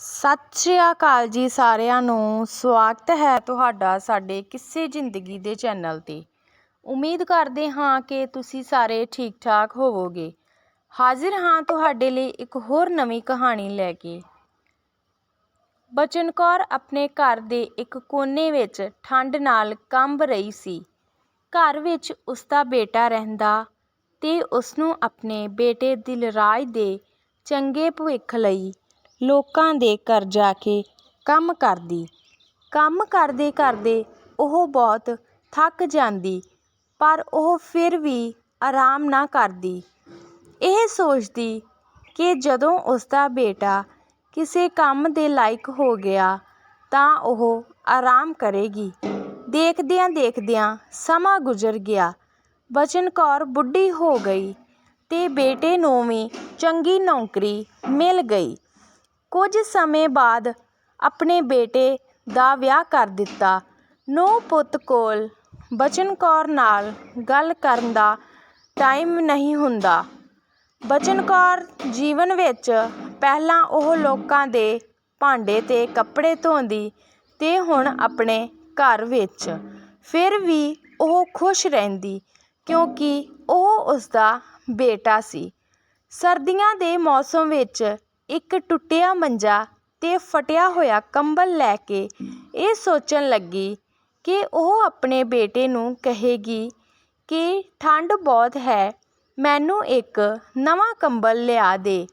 ਸਤਿ ਸ਼੍ਰੀ ਅਕਾਲ ਜੀ ਸਾਰਿਆਂ ਨੂੰ। ਸਵਾਗਤ ਹੈ ਤੁਹਾਡਾ ਸਾਡੇ ਕਿਸੇ ਜ਼ਿੰਦਗੀ ਦੇ ਚੈਨਲ 'ਤੇ। ਉਮੀਦ ਕਰਦੇ ਹਾਂ ਕਿ ਤੁਸੀਂ ਸਾਰੇ ਠੀਕ ਠਾਕ ਹੋਵੋਗੇ। ਹਾਜ਼ਰ ਹਾਂ ਤੁਹਾਡੇ ਲਈ ਇੱਕ ਹੋਰ ਨਵੀਂ ਕਹਾਣੀ ਲੈ ਕੇ। ਬਚਨ ਕੌਰ ਆਪਣੇ ਘਰ ਦੇ ਇੱਕ ਕੋਨੇ ਵਿੱਚ ਠੰਡ ਨਾਲ ਕੰਬ ਰਹੀ ਸੀ। ਘਰ ਵਿੱਚ ਉਸਦਾ ਬੇਟਾ ਰਹਿੰਦਾ ਤੇ ਉਸਨੂੰ ਆਪਣੇ ਬੇਟੇ ਦਿਲਰਾਜ ਦੇ ਚੰਗੇ ਭਵਿੱਖ ਲਈ ਲੋਕਾਂ ਦੇ ਘਰ ਜਾ ਕੇ ਕੰਮ ਕਰਦੀ। ਕੰਮ ਕਰਦੇ ਕਰਦੇ ਉਹ ਬਹੁਤ ਥੱਕ ਜਾਂਦੀ, ਪਰ ਉਹ ਫਿਰ ਵੀ ਆਰਾਮ ਨਾ ਕਰਦੀ। ਇਹ ਸੋਚਦੀ ਕਿ ਜਦੋਂ ਉਸਦਾ ਬੇਟਾ ਕਿਸੇ ਕੰਮ ਦੇ ਲਾਇਕ ਹੋ ਗਿਆ ਤਾਂ ਉਹ ਆਰਾਮ ਕਰੇਗੀ। ਦੇਖਦਿਆਂ ਦੇਖਦਿਆਂ ਸਮਾਂ ਗੁਜ਼ਰ ਗਿਆ। ਬਚਨ ਕੌਰ ਬੁੱਢੀ ਹੋ ਗਈ ਤੇ ਬੇਟੇ ਨੂੰ ਵੀ ਚੰਗੀ ਨੌਕਰੀ ਮਿਲ ਗਈ। ਕੁਝ ਸਮੇਂ ਬਾਅਦ ਆਪਣੇ ਬੇਟੇ ਦਾ ਵਿਆਹ ਕਰ ਦਿੱਤਾ। ਨੂੰਹ ਪੁੱਤ ਕੋਲ ਬਚਨ ਕੌਰ ਨਾਲ ਗੱਲ ਕਰਨ ਦਾ ਟਾਈਮ ਨਹੀਂ ਹੁੰਦਾ। ਬਚਨ ਕੌਰ ਜੀਵਨ ਵਿੱਚ ਪਹਿਲਾਂ ਉਹ ਲੋਕਾਂ ਦੇ ਭਾਂਡੇ ਤੇ ਕੱਪੜੇ ਧੋਂਦੀ ਅਤੇ ਹੁਣ ਆਪਣੇ ਘਰ ਵਿੱਚ। ਫਿਰ ਵੀ ਉਹ ਖੁਸ਼ ਰਹਿੰਦੀ ਕਿਉਂਕਿ ਉਹ ਉਸਦਾ ਬੇਟਾ ਸੀ। ਸਰਦੀਆਂ ਦੇ ਮੌਸਮ ਵਿੱਚ ਇੱਕ ਟੁੱਟਿਆ ਮੰਜਾ ਅਤੇ ਫਟਿਆ ਹੋਇਆ ਕੰਬਲ ਲੈ ਕੇ ਇਹ ਸੋਚਣ ਲੱਗੀ ਕਿ ਉਹ ਆਪਣੇ ਬੇਟੇ ਨੂੰ ਕਹੇਗੀ ਕਿ ਠੰਡ ਬਹੁਤ ਹੈ, ਮੈਨੂੰ ਇੱਕ ਨਵਾਂ ਕੰਬਲ ਲਿਆ ਦੇ।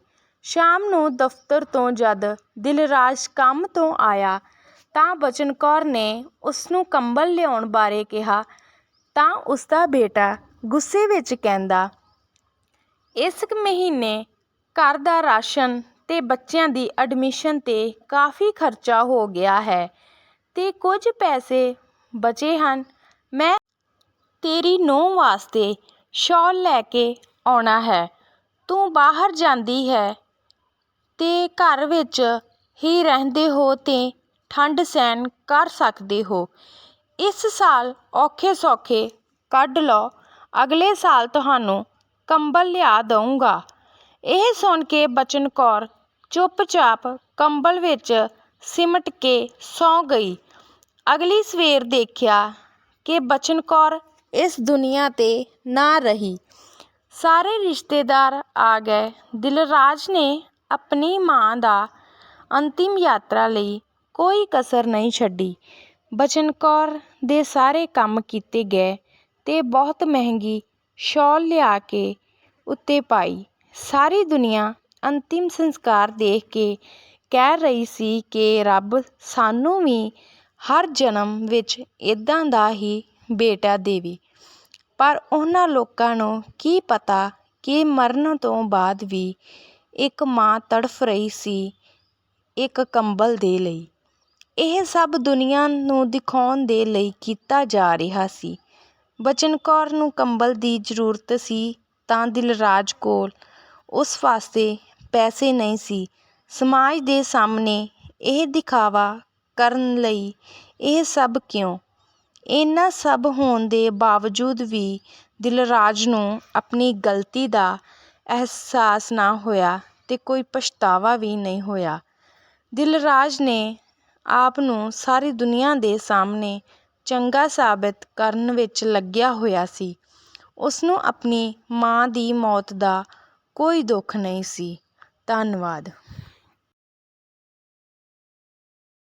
ਸ਼ਾਮ ਨੂੰ ਦਫ਼ਤਰ ਤੋਂ ਜਦ ਦਿਲਰਾਜ ਕੰਮ ਤੋਂ ਆਇਆ, ਤਾਂ ਬਚਨ ਕੌਰ ਨੇ ਉਸਨੂੰ ਕੰਬਲ ਲਿਆਉਣ ਬਾਰੇ ਕਿਹਾ। ਤਾਂ ਉਸਦਾ ਬੇਟਾ ਗੁੱਸੇ ਵਿੱਚ ਕਹਿੰਦਾ, ਇਸ ਮਹੀਨੇ ਘਰ ਦਾ ਰਾਸ਼ਨ ਤੇ ਬੱਚਿਆਂ ਦੀ ਐਡਮਿਸ਼ਨ 'ਤੇ ਕਾਫੀ ਖਰਚਾ ਹੋ ਗਿਆ ਹੈ ਅਤੇ ਕੁਝ ਪੈਸੇ ਬਚੇ ਹਨ। ਮੈਂ ਤੇਰੀ ਨੂੰਹ ਵਾਸਤੇ ਸ਼ੋਲ ਲੈ ਕੇ ਆਉਣਾ ਹੈ। ਤੂੰ ਬਾਹਰ ਜਾਂਦੀ ਹੈ ਅਤੇ ਘਰ ਵਿੱਚ ਹੀ ਰਹਿੰਦੇ ਹੋ ਅਤੇ ਠੰਡ ਸਹਿਣ ਕਰ ਸਕਦੇ ਹੋ। ਇਸ ਸਾਲ ਔਖੇ ਸੌਖੇ ਕੱਢ ਲਓ। ਅਗਲੇ ਸਾਲ ਤੁਹਾਨੂੰ ਕੰਬਲ ਲਿਆ ਦਊਂਗਾ। ਇਹ ਸੁਣ ਕੇ ਬਚਨ ਕੌਰ ਚੁੱਪਚਾਪ ਕੰਬਲ ਵਿੱਚ ਸਿਮਟ ਕੇ ਸੌਂ ਗਈ। ਅਗਲੀ ਸਵੇਰ ਦੇਖਿਆ ਕਿ ਬਚਨ ਕੌਰ ਇਸ ਦੁਨੀਆ ਤੇ ਨਾ ਰਹੀ। ਸਾਰੇ ਰਿਸ਼ਤੇਦਾਰ ਆ ਗਏ। ਦਿਲਰਾਜ ਨੇ ਆਪਣੀ ਮਾਂ ਦਾ ਅੰਤਿਮ ਯਾਤਰਾ ਲਈ ਕੋਈ ਕਸਰ ਨਹੀਂ ਛੱਡੀ। ਬਚਨ ਕੌਰ ਦੇ ਸਾਰੇ ਕੰਮ ਕੀਤੇ ਗਏ ਤੇ ਬਹੁਤ ਮਹਿੰਗੀ ਸ਼ਾਲ ਲਿਆ ਕੇ ਉੱਤੇ ਪਾਈ। ਸਾਰੀ ਦੁਨੀਆ ਅੰਤਿਮ ਸੰਸਕਾਰ ਦੇਖ ਕੇ ਕਹਿ ਰਹੀ ਸੀ ਕਿ ਰੱਬ ਸਾਨੂੰ ਵੀ ਹਰ ਜਨਮ ਵਿੱਚ ਇੱਦਾਂ ਦਾ ਹੀ ਬੇਟਾ ਦੇਵੇ। ਪਰ ਉਹਨਾਂ ਲੋਕਾਂ ਨੂੰ ਕੀ ਪਤਾ ਕਿ ਮਰਨ ਤੋਂ ਬਾਅਦ ਵੀ ਇੱਕ ਮਾਂ ਤੜਫ ਰਹੀ ਸੀ ਇੱਕ ਕੰਬਲ ਦੇ ਲਈ। ਇਹ ਸਭ ਦੁਨੀਆ ਨੂੰ ਦਿਖਾਉਣ ਦੇ ਲਈ ਕੀਤਾ ਜਾ ਰਿਹਾ ਸੀ। ਬਚਨ ਕੌਰ ਨੂੰ ਕੰਬਲ ਦੀ ਜ਼ਰੂਰਤ ਸੀ ਤਾਂ ਦਿਲਰਾਜ ਕੋਲ ਉਸ ਵਾਸਤੇ ਪੈਸੇ ਨਹੀਂ ਸੀ। ਸਮਾਜ ਦੇ ਸਾਹਮਣੇ ਇਹ ਦਿਖਾਵਾ ਕਰਨ ਲਈ ਇਹ ਸਭ ਕਿਉਂ? ਇੰਨਾ ਸਭ ਹੋਣ ਦੇ ਬਾਵਜੂਦ ਵੀ ਦਿਲਰਾਜ ਨੂੰ ਆਪਣੀ ਗਲਤੀ ਦਾ ਅਹਿਸਾਸ ਨਾ ਹੋਇਆ ਤੇ ਕੋਈ ਪਛਤਾਵਾ ਵੀ ਨਹੀਂ ਹੋਇਆ। ਦਿਲਰਾਜ ਨੇ ਆਪ ਨੂੰ ਸਾਰੀ ਦੁਨੀਆ ਦੇ ਸਾਹਮਣੇ ਚੰਗਾ ਸਾਬਿਤ ਕਰਨ ਵਿੱਚ ਲੱਗਿਆ ਹੋਇਆ ਸੀ। ਉਸਨੂੰ ਆਪਣੀ ਮਾਂ ਦੀ ਮੌਤ ਦਾ ਕੋਈ ਦੁੱਖ ਨਹੀਂ ਸੀ। ਧੰਨਵਾਦ।